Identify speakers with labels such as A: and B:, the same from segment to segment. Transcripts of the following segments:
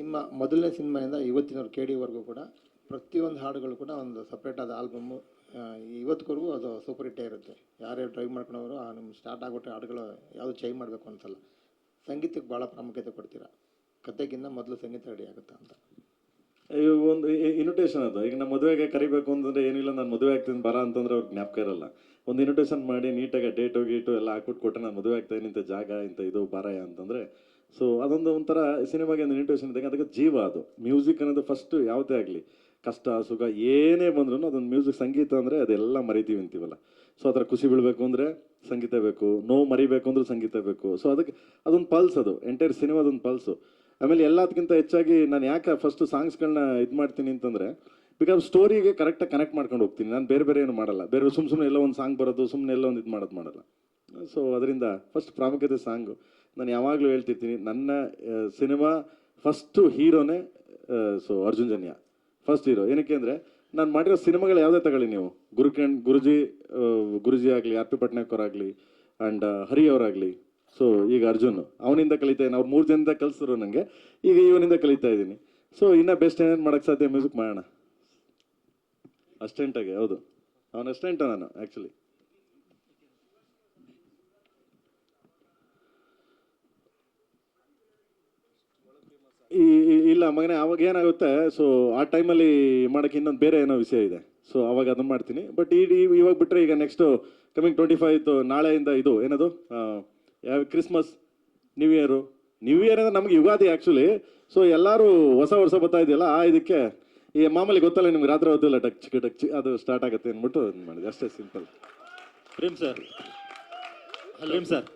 A: ನಿಮ್ಮ ಮೊದಲನೇ ಸಿನಿಮಾಯಿಂದ ಇವತ್ತಿನವ್ರು ಕೆ ಡಿವರೆಗೂ ಕೂಡ ಪ್ರತಿಯೊಂದು ಹಾಡುಗಳು ಕೂಡ ಒಂದು ಸಪ್ರೇಟ್ ಆದ ಆಲ್ಬಮ್ಮು ಇವತ್ತಿಗೂ ಅದು ಸೂಪರ್ ಹಿಟ್ಟೇ ಇರುತ್ತೆ. ಯಾರೇ ಡ್ರೈವ್ ಮಾಡ್ಕೊಂಡವರು ಆ ನಿಮ್ಮ ಸ್ಟಾರ್ಟ್ ಆಗಿಬಿಟ್ಟು ಹಾಡುಗಳು ಯಾವುದು ಚೇಂಜ್ ಮಾಡಬೇಕು ಅನ್ಸಲ್ಲ. ಸಂಗೀತಕ್ಕೆ ಭಾಳ ಪ್ರಾಮುಖ್ಯತೆ ಕೊಡ್ತೀರಾ? ಕತೆಗಿನ್ನ ಮೊದಲು ಸಂಗೀತ ರೆಡಿ ಆಗುತ್ತೆ ಅಂತ.
B: ಒಂದು ಇನ್ವಿಟೇಷನ್ ಅದು. ಈಗ ನಮ್ಮ ಮದುವೆಗೆ ಕರಿಬೇಕು ಅಂತಂದ್ರೆ ಏನಿಲ್ಲ ನಾನು ಮದುವೆ ಆಗ್ತೀನಿ ಬರ ಅಂತಂದ್ರೆ ಅವ್ರಿಗೆ ಜ್ಞಾಪಕ ಇರಲ್ಲ. ಒಂದು ಇನ್ವಿಟೇಷನ್ ಮಾಡಿ ನೀಟಾಗಿ ಡೇಟು ಗೀಟು ಎಲ್ಲ ಹಾಕ್ಬಿಟ್ಟು ಕೊಟ್ಟರೆ ನಾನು ಮದುವೆ ಆಗ್ತಾ ಇಂಥ ಜಾಗ, ಇಂಥ ಇದು ಬರ ಅಂತಂದ್ರೆ ಸೊ ಅದೊಂದು ಒಂಥರ ಸಿನಿಮಾಗೆ ಒಂದು ಇಂಟ್ರೆಷನ್ ಇದೆ ಅದಕ್ಕೆ ಜೀವ ಅದು. ಮ್ಯೂಸಿಕ್ ಅನ್ನೋದು ಫಸ್ಟ್ ಯಾವುದೇ ಆಗಲಿ, ಕಷ್ಟ, ಸುಖ, ಏನೇ ಬಂದ್ರೂ ಅದೊಂದು ಮ್ಯೂಸಿಕ್ ಸಂಗೀತ ಅಂದರೆ ಅದೆಲ್ಲ ಮರಿತೀವಿ ಅಂತೀವಲ್ಲ. ಸೊ ಅದರ ಖುಷಿ ಬೀಳಬೇಕು ಅಂದರೆ ಸಂಗೀತ ಬೇಕು, ನೋವು ಮರಿಬೇಕು ಅಂದ್ರೆ ಸಂಗೀತ ಬೇಕು. ಸೊ ಅದಕ್ಕೆ ಅದೊಂದು ಪಲ್ಸ್ ಅದು. ಎಂಟೈರ್ ಸಿನಿಮಾದೊಂದು ಪಲ್ಸು ಆಮೇಲೆ ಎಲ್ಲದಕ್ಕಿಂತ ಹೆಚ್ಚಾಗಿ ನಾನು ಯಾಕೆ ಫಸ್ಟ್ ಸಾಂಗ್ಸ್ಗಳನ್ನ ಇದು ಮಾಡ್ತೀನಿ ಅಂತಂದರೆ ಬಿಕಾಸ್ ಸ್ಟೋರಿಗೆ ಕರೆಕ್ಟಾಗಿ ಕನೆಕ್ಟ್ ಮಾಡ್ಕೊಂಡು ಹೋಗ್ತೀನಿ. ನಾನು ಬೇರೆ ಬೇರೆ ಏನು ಮಾಡಲ್ಲ. ಬೇರೆ ಸುಮ್ಮ ಸುಮ್ಮನೆ ಎಲ್ಲ ಒಂದು ಸಾಂಗ್ ಬರೋದು ಸುಮ್ಮನೆ ಎಲ್ಲ ಒಂದು ಇದು ಮಾಡೋದು ಮಾಡಲ್ಲ. ಸೊ ಅದರಿಂದ ಫಸ್ಟ್ ಪ್ರಾಮುಖ್ಯತೆ ಸಾಂಗು ನಾನು ಯಾವಾಗಲೂ ಹೇಳ್ತಿರ್ತೀನಿ, ನನ್ನ cinema first ಹೀರೋನೇ so Arjun Janya. First hero ಏನಕ್ಕೆ ಅಂದರೆ, ನಾನು ಮಾಡಿರೋ ಸಿನಿಮಾಗಳು ಯಾವುದೇ ತಗೊಳ್ಳಿ ನೀವು. ಗುರುಕಿರಣ್ ಗುರುಜಿ ಗುರುಜಿ ಆಗಲಿ, ಆರ್ ಪಿ ಪಟ್ನಾಯಕ್ ಆಗಲಿ ಆ್ಯಂಡ್ ಹರಿ ಅವರಾಗಲಿ. ಸೊ ಈಗ ಅರ್ಜುನ್, ಅವನಿಂದ ಕಲಿತಾ ಇದ್ದೀನಿ. ಅವ್ರು ಮೂರು ಜನದಿಂದ ಕಲಿಸಿದ್ರು ನನಗೆ ಈಗ ಇವನಿಂದ ಕಲಿತಾ ಇದ್ದೀನಿ. ಸೊ ಇನ್ನೂ ಬೆಸ್ಟ್ ಏನೇನು ಮಾಡೋಕ್ಕೆ ಸಾಧ್ಯ ಮ್ಯೂಸಿಕ್ ಮಾಡೋಣ. ಅಸ್ಟೆಂಟಾಗಿ ಹೌದು. ಅವನ ಅಸ್ಟೆಂಟ ನಾನು ಆ್ಯಕ್ಚುಲಿ ಈ ಈ- ಇಲ್ಲ ಮಗನೇ ಅವಾಗ ಏನಾಗುತ್ತೆ ಸೊ ಆ ಟೈಮಲ್ಲಿ ಮಾಡೋಕ್ಕೆ ಇನ್ನೊಂದು ಬೇರೆ ಏನೋ ವಿಷಯ ಇದೆ. ಸೊ ಅವಾಗ ಅದನ್ನು ಮಾಡ್ತೀನಿ. ಬಟ್ ಈ ಇವಾಗ ಬಿಟ್ಟರೆ ಈಗ ನೆಕ್ಸ್ಟು ಕಮಿಂಗ್ ಟ್ವೆಂಟಿ ಫೈವ್ ನಾಳೆಯಿಂದ ಇದು ಏನದು? ಯಾವ Christmas new year new year ಅಂದರೆ ನಮ್ಗೆ ಯುಗಾದಿ ಆ್ಯಕ್ಚುಲಿ ಸೊ ಎಲ್ಲರೂ ಹೊಸ ವರ್ಷ ಬರ್ತಾ ಇದೆಯಲ್ಲ ಆ ಇದಕ್ಕೆ ಈ ಮಾಮೂಲಿ ಗೊತ್ತಲ್ಲ ನಿಮ್ಗೆ ರಾತ್ರಿ ಹೊತ್ತಿಲ್ಲ ಟಕ್ ಚಿಕ್ಕ ಟಕ್ ಚಿ ಅದು ಸ್ಟಾರ್ಟ್ ಆಗುತ್ತೆ ಅಂದ್ಬಿಟ್ಟು ಇದು ಮಾಡಿದೆ. ಅಷ್ಟೇ simple
C: Prem sir Prem sir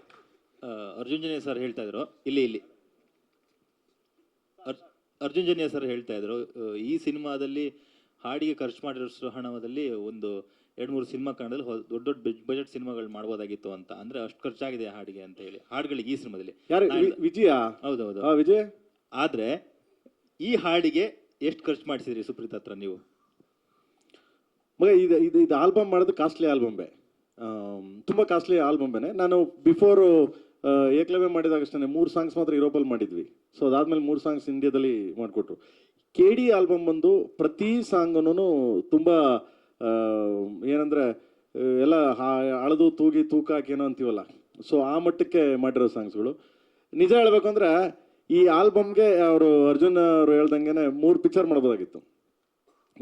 C: Arjun ಜನೇ sir ಹೇಳ್ತಾ ಇದ್ರು. ಇಲ್ಲಿ ಇಲ್ಲಿ. ಅರ್ಜುನ್ ಜನ್ಯ ಸರ್ ಹೇಳ್ತಾ ಇದ್ರು ಈ ಸಿನಿಮಾದಲ್ಲಿ ಹಾಡಿಗೆ ಖರ್ಚು ಮಾಡಿರೋ ಹಣದಲ್ಲಿ ಒಂದು ಎರಡು ಮೂರು ಸಿನಿಮಾ ಕಾಣದಲ್ಲಿ ದೊಡ್ಡ ದೊಡ್ಡ ಬಜೆಟ್ ಸಿನಿಮಾಗಳು ಮಾಡ್ಬೋದಾಗಿತ್ತು ಅಂತ. ಅಂದ್ರೆ ಅಷ್ಟು ಖರ್ಚಾಗಿದೆ ಹಾಡಿಗೆ ಅಂತ ಹೇಳಿ. ಹಾಡುಗಳಿಗೆ ಈ ಸಿನಿಮಾದಲ್ಲಿ.
B: ವಿಜಯ?
C: ಹೌದೌದು.
B: ಆ ವಿಜಯ್?
C: ಆದ್ರೆ ಈ ಹಾಡಿಗೆ ಎಷ್ಟು ಖರ್ಚು ಮಾಡಿಸಿದ್ರಿ ಸುಪ್ರೀತ್ ಹತ್ರ ನೀವು?
B: ಮಗ ಇದು ಇದು ಇದು ಆಲ್ಬಮ್ ಮಾಡೋದು ಕಾಸ್ಟ್ಲಿ ಆಲ್ಬಂಬೆ. ತುಂಬ ಕಾಸ್ಟ್ಲಿ ಆಲ್ಬಂಬೇನೆ. ನಾನು ಬಿಫೋರು ಏಕಲವ್ಯ ಮಾಡಿದಾಗಷ್ಟೇ ಮೂರು ಸಾಂಗ್ಸ್ ಮಾತ್ರ ಯುರೋಪಲ್ಲಿ ಮಾಡಿದ್ವಿ. ಸೊ ಅದಾದ್ಮೇಲೆ ಮೂರು ಸಾಂಗ್ಸ್ ಇಂಡಿಯಾದಲ್ಲಿ ಮಾಡಿಕೊಟ್ರು. ಕೆ ಡಿ ಆಲ್ಬಮ್ ಬಂದು ಪ್ರತಿ ಸಾಂಗನ್ನು ತುಂಬ ಏನಂದರೆ ಎಲ್ಲ ಅಳದು, ತೂಗಿ, ತೂಕ ಹಾಕಿ ಏನೋ ಅಂತೀವಲ್ಲ. ಸೊ ಆ ಮಟ್ಟಕ್ಕೆ ಮಾಡಿರೋ ಸಾಂಗ್ಸ್ಗಳು ನಿಜ ಹೇಳಬೇಕು ಅಂದರೆ ಈ ಆಲ್ಬಮ್ಗೆ ಅವರು ಅರ್ಜುನ್ ಅವರು ಹೇಳ್ದಂಗೆ ಮೂರು ಪಿಕ್ಚರ್ ಮಾಡ್ಬೋದಾಗಿತ್ತು.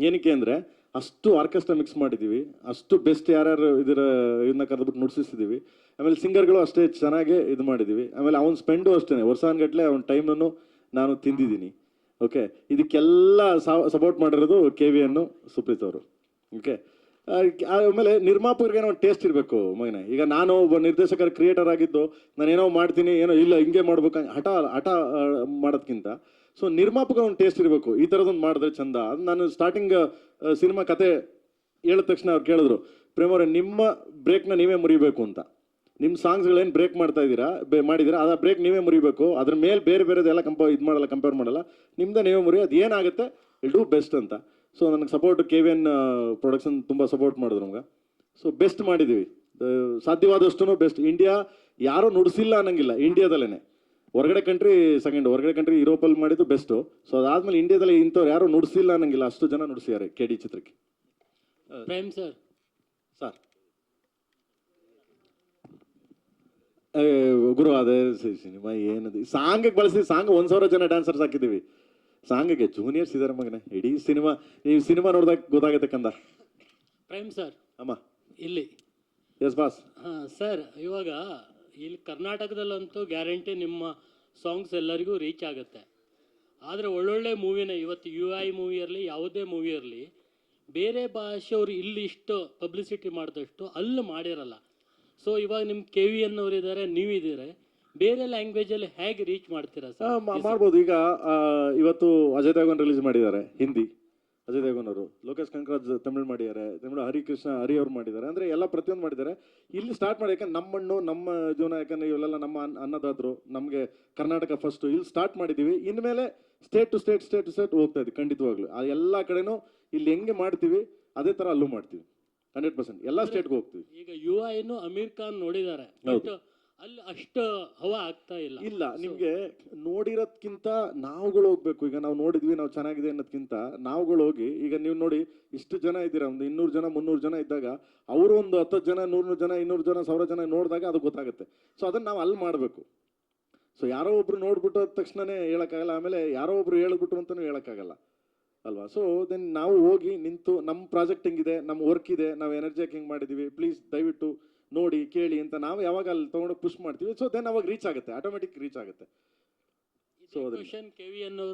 B: ಏನಕ್ಕೆ ಅಂದರೆ ಅಷ್ಟು ಆರ್ಕೆಸ್ಟ್ರಾ ಮಿಕ್ಸ್ ಮಾಡಿದ್ದೀವಿ. ಅಷ್ಟು ಬೆಸ್ಟ್ ಯಾರ್ಯಾರು ಇದರ ಇದನ್ನ ಕರೆದ್ಬಿಟ್ಟು ನುಡಿಸಿದ್ದೀವಿ ಆಮೇಲೆ ಸಿಂಗರ್ಗಳು ಅಷ್ಟೇ ಚೆನ್ನಾಗಿ ಇದು ಮಾಡಿದ್ದೀವಿ. ಆಮೇಲೆ ಅವ್ನು ಸ್ಪೆಂಡು ಅಷ್ಟೇ ವರ್ಷಾನ್ಗಟ್ಲೆ ಅವ್ನ ಟೈಮನ್ನು ನಾನು ತಿಂದಿದ್ದೀನಿ. ಓಕೆ? ಇದಕ್ಕೆಲ್ಲ ಸಪೋರ್ಟ್ ಮಾಡಿರೋದು ಕೆ ವಿ ಅನ್ನು ಸುಪ್ರೀತ್ ಅವರು. ಓಕೆ? ಆಮೇಲೆ ನಿರ್ಮಾಪಕರಿಗೆ ಒಂದು ಟೇಸ್ಟ್ ಇರಬೇಕು ಮಗನೆ. ಈಗ ನಾನು ಒಬ್ಬ ನಿರ್ದೇಶಕರ ಕ್ರಿಯೇಟರ್ ಆಗಿದ್ದು ನಾನು ಏನೋ ಮಾಡ್ತೀನಿ, ಏನೋ ಇಲ್ಲ, ಹಿಂಗೆ ಮಾಡ್ಬೇಕು, ಹಠ ಹಠ ಮಾಡೋದಕ್ಕಿಂತ ಸೊ ನಿರ್ಮಾಪಕ ಒಂದು ಟೇಸ್ಟ್ ಇರಬೇಕು. ಈ ಥರದೊಂದು ಮಾಡಿದ್ರೆ ಚಂದ. ನಾನು ಸ್ಟಾರ್ಟಿಂಗ್ ಸಿನಿಮಾ ಕತೆ ಹೇಳಿದ ತಕ್ಷಣ ಅವ್ರು ಕೇಳಿದ್ರು, ಪ್ರೇಮವ್ರೆ, ನಿಮ್ಮ ಬ್ರೇಕ್ನ ನೀವೇ ಮುರಿಬೇಕು ಅಂತ. ನಿಮ್ಮ ಸಾಂಗ್ಸ್ಗಳೇನು ಬ್ರೇಕ್ ಮಾಡ್ತಾ ಇದ್ದೀರಾ, ಬೇ, ಮಾಡಿದ್ದೀರಾ, ಅದ ಬ್ರೇಕ್ ನೀವೇ ಮುರಿಬೇಕು. ಅದ್ರ ಮೇಲೆ ಬೇರೆ ಬೇರೆದೆಲ್ಲ ಕಂಪ ಇದು ಮಾಡಲ್ಲ ಕಂಪೇರ್ ಮಾಡಲ್ಲ. ನಿಮ್ದೇ ನೀವೇ ಮುರಿ, ಅದು ಏನಾಗುತ್ತೆ ಇಲ್ ಡೂ ಬೆಸ್ಟ್ ಅಂತ. ಸೊ ನನಗೆ support K V N production ತುಂಬ ಸಪೋರ್ಟ್ ಮಾಡಿದ್ರು ನಮ್ಗೆ. ಸೊ ಬೆಸ್ಟ್ ಮಾಡಿದ್ದೀವಿ ಸಾಧ್ಯವಾದಷ್ಟು ಬೆಸ್ಟ್ ಇಂಡಿಯಾ ಯಾರೂ ನುಡಿಸಿಲ್ಲ ಅನ್ನಂಗಿಲ್ಲ ಇಂಡಿಯಾದಲ್ಲೇ ಹೊರಗಡೆ ಕಂಟ್ರಿ ಸೆಕೆಂಡ್ ಹೊರಗಡೆ ಕಂಟ್ರಿ ಯುರೋಪಲ್ಲಿ ಮಾಡಿದ್ದು ಬೆಸ್ಟು ಸೊ ಅದಾದ್ಮೇಲೆ ಇಂಡಿಯಾದಲ್ಲಿ ಇಂಥವ್ರು ಯಾರು ನುಡಿಸಿಲ್ಲ ಅನ್ನಂಗಿಲ್ಲ. ಅಷ್ಟು ಜನ ನುಡಿಸಿದ್ದಾರೆ ಕೆ ಡಿ ಚಿತ್ರಕ್ಕೆ.
D: ಪ್ರೇಮ್ ಸರ್
B: ಸರ್ ಗುರು ಅದೇ ಸಿನಿಮಾ ಏನದು? ಸಾಂಗಿಗೆ ಬಳಸಿ ಸಾಂಗ್ ಒಂದು ಸಾವಿರ ಜನ ಡ್ಯಾನ್ಸರ್ಸ್ ಹಾಕಿದ್ದೀವಿ. ಸಾಂಗಿಗೆ ಜೂನಿಯರ್ಸ್ ಇದಾರೆ ಮಗನ. ಇಡೀ ಸಿನಿಮಾ ನೀವು ಸಿನಿಮಾ ನೋಡಿದಾಗ ಗೊತ್ತಾಗುತ್ತೆ ಕಂದ.
D: ಪ್ರೇಮ್ ಸರ್
B: ಅಮ್ಮ.
D: ಇಲ್ಲಿ.
B: ಎಸ್ ಬಾಸ್
D: ಹಾಂ ಸರ್ ಇವಾಗ ಇಲ್ಲಿ ಕರ್ನಾಟಕದಲ್ಲಂತೂ ಗ್ಯಾರಂಟಿ ನಿಮ್ಮ ಸಾಂಗ್ಸ್ ಎಲ್ಲರಿಗೂ ರೀಚ್ ಆಗುತ್ತೆ. ಆದರೆ ಒಳ್ಳೊಳ್ಳೆ ಮೂವಿನ ಇವತ್ತು ಯು ಐ ಮೂವಿ ಇರಲಿ ಯಾವುದೇ ಮೂವಿ ಇರಲಿ ಬೇರೆ ಭಾಷೆಯವರು ಇಲ್ಲಿ ಇಷ್ಟು ಪಬ್ಲಿಸಿಟಿ ಮಾಡಿದಷ್ಟು ಅಲ್ಲಿ ಮಾಡಿರಲ್ಲ. ಸೊ ಇವಾಗ ನಿಮ್ಮ ಕೆ ವಿ ಅನ್ನೋರು ಅವ್ರು ಇದ್ದಾರೆ ನೀವಿದ್ದೀರಿ. ಬೇರೆ ಲ್ಯಾಂಗ್ವೇಜಲ್ಲಿ ಹೇಗೆ ರೀಚ್ ಮಾಡ್ತೀರಾ ಸರ್?
B: ಮಾಡ್ಬೋದು. ಈಗ ಇವತ್ತು ಅಜಯ್ ದೇವಗನ್ ರಿಲೀಸ್ ಮಾಡಿದ್ದಾರೆ ಹಿಂದಿ. ಅಜಯ್ ದೇವಗನ್ ಅವರು ಲೋಕೇಶ್ ಕಂಕರಾಜ್ ತಮಿಳು ಮಾಡಿದ್ದಾರೆ ತಮಿಳು ಹರಿಕೃಷ್ಣ ಹರಿ ಅವ್ರು ಮಾಡಿದ್ದಾರೆ ಅಂದ್ರೆ ಎಲ್ಲ ಪ್ರತಿಯೊಂದು ಮಾಡಿದ್ದಾರೆ. ಇಲ್ಲಿ ಸ್ಟಾರ್ಟ್ ಮಾಡಿ ಯಾಕಂದ್ರೆ ನಮ್ಮ ಮಣ್ಣು ನಮ್ಮ ಜೀವನ ಯಾಕಂದ್ರೆ ಇವೆಲ್ಲ ನಮ್ಮ ಅನ್ನದಾದ್ರು ನಮಗೆ ಕರ್ನಾಟಕ ಫಸ್ಟು ಇಲ್ಲಿ ಸ್ಟಾರ್ಟ್ ಮಾಡಿದ್ದೀವಿ. ಇನ್ಮೇಲೆ state to state state to state ಹೋಗ್ತಾ ಇದೆ ಖಂಡಿತವಾಗ್ಲು. ಆ ಎಲ್ಲ ಕಡೆನೂ ಇಲ್ಲಿ ಹೆಂಗೆ ಮಾಡ್ತೀವಿ ಅದೇ ಥರ ಅಲ್ಲೂ ಮಾಡ್ತೀವಿ. Hundred percent. ಎಲ್ಲ ಸ್ಟೇಟ್ಗೆ ಹೋಗ್ತೀವಿ.
D: ಈಗ ಯು ಏನು ಅಮೀರ್ ಖಾನ್ ನೋಡಿದ್ದಾರೆ. ಅಲ್ಲಿ ಅಷ್ಟು ಹವಾ ಆಗ್ತಾ ಇಲ್ಲ.
B: ಇಲ್ಲ ನಿಮ್ಗೆ ನೋಡಿರೋದ್ಕಿಂತ ನಾವುಗಳು ಹೋಗ್ಬೇಕು. ಈಗ ನಾವು ನೋಡಿದ್ವಿ ನಾವು ಚೆನ್ನಾಗಿದೆ ಅನ್ನೋದ್ಕಿಂತ ನಾವುಗಳು ಹೋಗಿ ಈಗ ನೀವು ನೋಡಿ ಇಷ್ಟು ಜನ ಇದ್ದೀರಾ? ಒಂದು ಇನ್ನೂರು ಜನ ಮುನ್ನೂರು ಜನ ಇದ್ದಾಗ ಅವರು ಒಂದು ಹತ್ತು ಜನ ನೂರು ಜನ ಇನ್ನೂರು ಜನ ಸಾವಿರ ಜನ ನೋಡಿದಾಗ ಅದು ಗೊತ್ತಾಗುತ್ತೆ. ಸೊ ಅದನ್ನ ನಾವು ಅಲ್ಲಿ ಮಾಡಬೇಕು. ಸೊ ಯಾರೋ ಒಬ್ರು ನೋಡ್ಬಿಟ್ಟು ಅದ ತಕ್ಷಣನೇ ಹೇಳೋಕ್ಕಾಗಲ್ಲ ಆಮೇಲೆ ಯಾರೋ ಒಬ್ರು ಹೇಳ್ಬಿಟ್ರು ಅಂತಲೂ ಹೇಳೋಕ್ಕಾಗಲ್ಲ. ಅಲ್ವಾ? ಸೊ ದೆನ್ ನಾವು ಹೋಗಿ ನಿಂತು ನಮ್ಮ ಪ್ರಾಜೆಕ್ಟ್ ಹಿಂಗಿದೆ ನಮ್ಮ ವರ್ಕ್ ಇದೆ ನಾವು ಎನರ್ಜಿ ಹಾಕಿಂಗ್ ಮಾಡಿದ್ದೀವಿ ಪ್ಲೀಸ್ ದಯವಿಟ್ಟು ನೋಡಿ ಕೇಳಿ ಅಂತ ನಾವು ಯಾವಾಗ ಅಲ್ಲಿ ತೊಗೊಂಡೋಗಿ ಪುಷ್ ಮಾಡ್ತೀವಿ. ಸೊ ದೆನ್ ಅವಾಗ ರೀಚ್ ಆಗುತ್ತೆ ಆಟೋಮೆಟಿಕ್ ರೀಚ್ ಆಗುತ್ತೆ. ಸೊ
D: ಕ್ವಶನ್ ಕೆ ವಿ ಅನ್ನೋರು